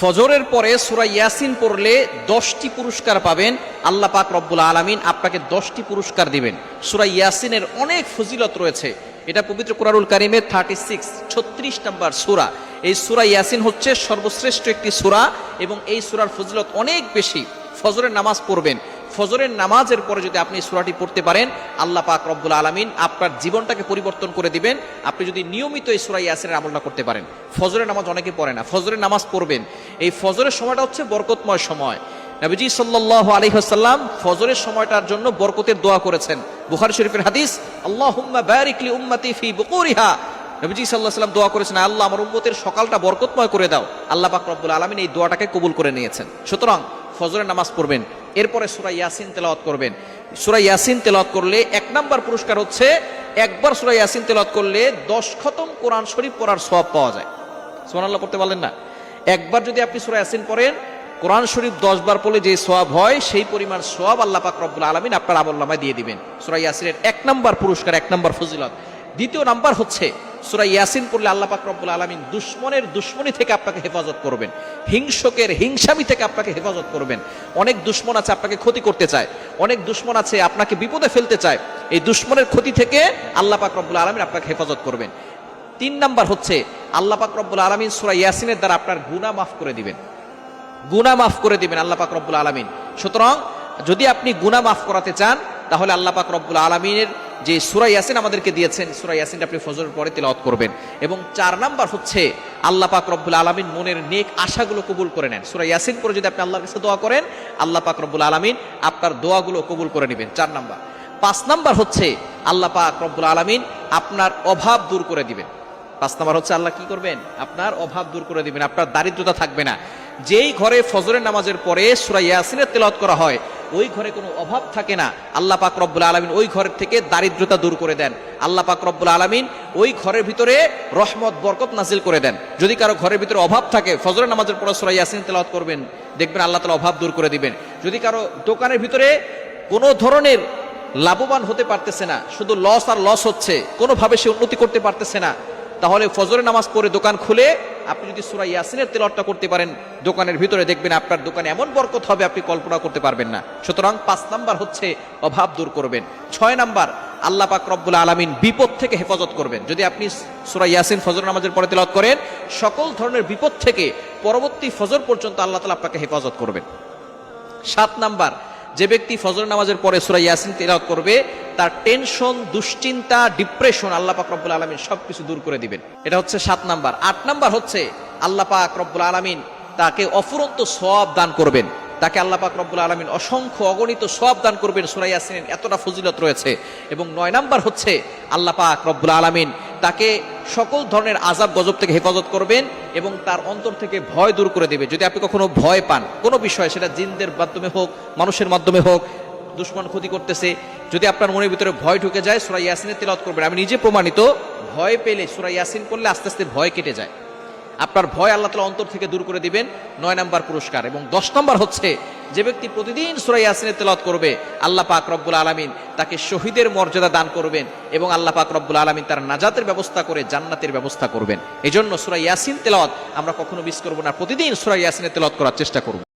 ফজরের পরে সুরা ইয়াসিন পড়লে দশটি পুরস্কার পাবেন। আল্লাহ পাক রব্বুল আলমিন আপনাকে দশটি পুরস্কার দিবেন। সুরা ইয়াসিনের অনেক ফজিলত রয়েছে। এটা পবিত্র কুরারুল কারিমের থার্টি সিক্স ছত্রিশ নম্বর সুরা। এই সুরা ইয়াসিন হচ্ছে সর্বশ্রেষ্ঠ একটি সুরা এবং এই সুরার ফজিলত অনেক বেশি। ফজরের নামাজ পড়বেন। ফজরের নামাজের পরে যদি আপনি সুরাটি পড়তে পারেন, আল্লাহ পাক রব্বুল আলমিন আপনার জীবনটাকে পরিবর্তন করে দিবেন। আপনি যদি নিয়মিত এই সুরা ইয়াসিনের আমলটা করতে পারেন। ফজরের নামাজ অনেকে পড়ে না, ফজরের নামাজ পড়বেন। এই ফজরের সময়টা হচ্ছে বরকতময় সময়। নবীজি সাল্লাহ আলহিহাসাল্লাম ফজরের সময়টার জন্য বরকতের দোয়া করেছেন। বুখারি শরীফের হাদিস আল্লাহ বারিকলি উম্মতি ফি বুকুরিহা। নবীজি সাল্লাহ সাল্লাম দোয়া করেছেন, আল্লাহ আমার উম্মতের সকালটা বরকতময় করে দাও। আল্লাহ পাক রব্বুল আলমিন এই দোয়াটাকে কবুল করে নিয়েছেন। সুতরাং ফজরের নামাজ পড়বেন। এরপরে সুরা ইয়াসিন তেলাওয়াত করবেন। সুরা ইয়াসিন তেলাওয়াত করলে এক নাম্বার পুরস্কার হচ্ছে, একবার সুরা ইয়াসিন তেলাওয়াত করলে দশ খতম কোরআন শরীফ পড়ার সব পাওয়া যায়। সুবহানাল্লাহ, পড়তে পারলেন না? একবার যদি আপনি সুরা ইয়াসিন পড়েন, কোরআন শরীফ দশ বার পড়লে যে সোয়াব হয়, সেই পরিমাণ সোয়াব আল্লাহ পাক রব্বুল আলমিন আপনার আমল্লামায় দিয়ে দিবেন। সুরা ইয়াসিনের এক নাম্বার পুরস্কার, এক নাম্বার ফজিলত। দ্বিতীয় নাম্বার হচ্ছে সুরা ইয়াসিন পড়লে আল্লাহ পাক রব্বুল আলমিন দুশ্মনের দুশ্মনী থেকে আপনাকে হেফাজত করবেন। হিংসকের হিংসামি থেকে আপনাকে হেফাজত করবেন। অনেক দুশ্মন আছে আপনাকে ক্ষতি করতে চায়। অনেক দুশ্মন আছে আপনাকে বিপদে ফেলতে চায়। এই দুশ্মনের ক্ষতি থেকে আল্লাহ পাক রব্বুল আলমিন আপনাকে হেফাজত করবেন। তিন নাম্বার হচ্ছে, আল্লাহ পাক রব্বুল আলমিন সুরা ইয়াসিনের দ্বারা আপনার গুনাহ মাফ করে দিবেন। গুনাহ মাফ করে দিবেন আল্লাহ পাক রব্বুল আলমিন। সুতরাং যদি আপনি গুনাহ মাফ করাতে চান, তাহলে আল্লাহ পাক রব্বুল আলমিনের যে সুরা ইয়াসিন আমাদেরকে দিয়েছেন, সুরা ইয়াসিনটা আপনি ফজরের পরে তেলাওয়াত করবেন। এবং চার নাম্বার হচ্ছে, আল্লাহ পাক রব্বুল আলমিন মনের নেক আশাগুলো কবুল করে নেন। সুরা ইয়াসিন পরে যদি আপনি আল্লাহর কাছে দোয়া করেন, আল্লাহ পাক রব্বুল আলমিন আপনার দোয়াগুলো কবুল করে নেবেন, চার নাম্বার। পাঁচ নাম্বার হচ্ছে, আল্লাহ পাক রব্বুল আলমিন আপনার অভাব দূর করে দিবেন। পাঁচ নাম্বার হচ্ছে, আল্লাহ কি করবেন? আপনার অভাব দূর করে দিবেন, আপনার দারিদ্রতা থাকবে না। যেই ঘরে ফজরের নামাজের পরে সুরা ইয়াসিনের তেলাওয়াত করা হয় ওই ঘরে কোনো অভাব থাকে না। আল্লাহ পাক রব্বুল আলমিন ওই ঘরের থেকে দারিদ্রতা দূর করে দেন। আল্লাহ পাক রব্বুল আলমিন ওই ঘরের ভিতরে রহমত, বরকত নাজিল করে দেন। যদি কারও ঘরের ভিতরে অভাব থাকে, ফজরের নামাজের পরে ইয়াসিন তেলাওয়াত করবেন, দেখবেন আল্লাহ তালা অভাব দূর করে দিবেন। যদি কারও দোকানের ভিতরে কোনো ধরনের লাভবান হতে পারতেছে না, শুধু লস আর লস হচ্ছে, কোনোভাবে সে উন্নতি করতে পারতেছে না, তাহলে ফজরের নামাজ পড়ে দোকান খুলে আপনি যদি সুরা ইয়াসিনের তেলটটা করতে পারেন, দোকানের ভিতরে দেখবেন আপনার দোকানে এমন বরকত হবে আপনি কল্পনা করতে পারবেন না। সুতরাং পাঁচ নাম্বার হচ্ছে অভাব দূর করবেন। ছয় নাম্বার, আল্লাহ পাক রব্বুল আলমিন বিপদ থেকে হেফাজত করবেন। যদি আপনি সুরা ইয়াসিন ফজর নামাজের পরে তেলাওয়াত করেন, সকল ধরনের বিপদ থেকে পরবর্তী ফজর পর্যন্ত আল্লাহ তালা আপনাকে হেফাজত করবেন। সাত নাম্বার যে ব্যক্তি ফজর নামাজের পরে সুরা ইয়াসিন তেলাওয়াত করবে, তার টেনশন দুশ্চিন্তা ডিপ্রেশন আল্লাহ পাক রব্বুল আলমিন সবকিছু দূর করে দিবেন। এটা হচ্ছে সাত নাম্বার। আট নাম্বার হচ্ছে আল্লাহ পাক রব্বুল আলমিন তাকে অফুরন্ত সব দান করবেন। তাকে আল্লাহ পাক রব্বুল আলমিন অসংখ্য অগণিত সব দান করবেন সুরা ইয়াসিনের। এতটা ফজিলত রয়েছে। এবং নয় নাম্বার হচ্ছে আল্লাহ পাক রব্বুল আলমিন তাকে সকল ধরনের আজাব গজব থেকে হেফাজত করবেন এবং তার অন্তর থেকে ভয় দূর করে দেবে। যদি আপনি কখনো ভয় পান, কোনো বিষয়, সেটা জিনদের মাধ্যমে হোক, মানুষের মাধ্যমে হোক, দুশ্মন ক্ষতি করতেছে, যদি আপনার মনের ভিতরে ভয় ঢুকে যায়, সুরা ইয়াসিনের তেলত করবেন। আমি নিজে প্রমাণিত, ভয় পেলে, সুরা ইয়াসিন করলে আস্তে আস্তে ভয় কেটে যায়। আপনার ভয় আল্লাহ তালা অন্তর থেকে দূর করে দিবেন। নয় নম্বর পুরস্কার এবং দশ নম্বর হচ্ছে, যে ব্যক্তি প্রতিদিন সুরাই ইয়াসিনের তেলত করবে, আল্লাহ পাক রব্বুল আলমিন তাকে শহীদের মর্যাদা দান করবেন এবং আল্লাহ পাক রব্বুল আলমিন তার নাজাতের ব্যবস্থা করে জান্নাতের ব্যবস্থা করবেন। এজন্য জন্য সুরাই ইয়াসিন তেলত আমরা কখনো মিস করব না। প্রতিদিন সুরাই ইয়াসিনের তেলত করার চেষ্টা করব।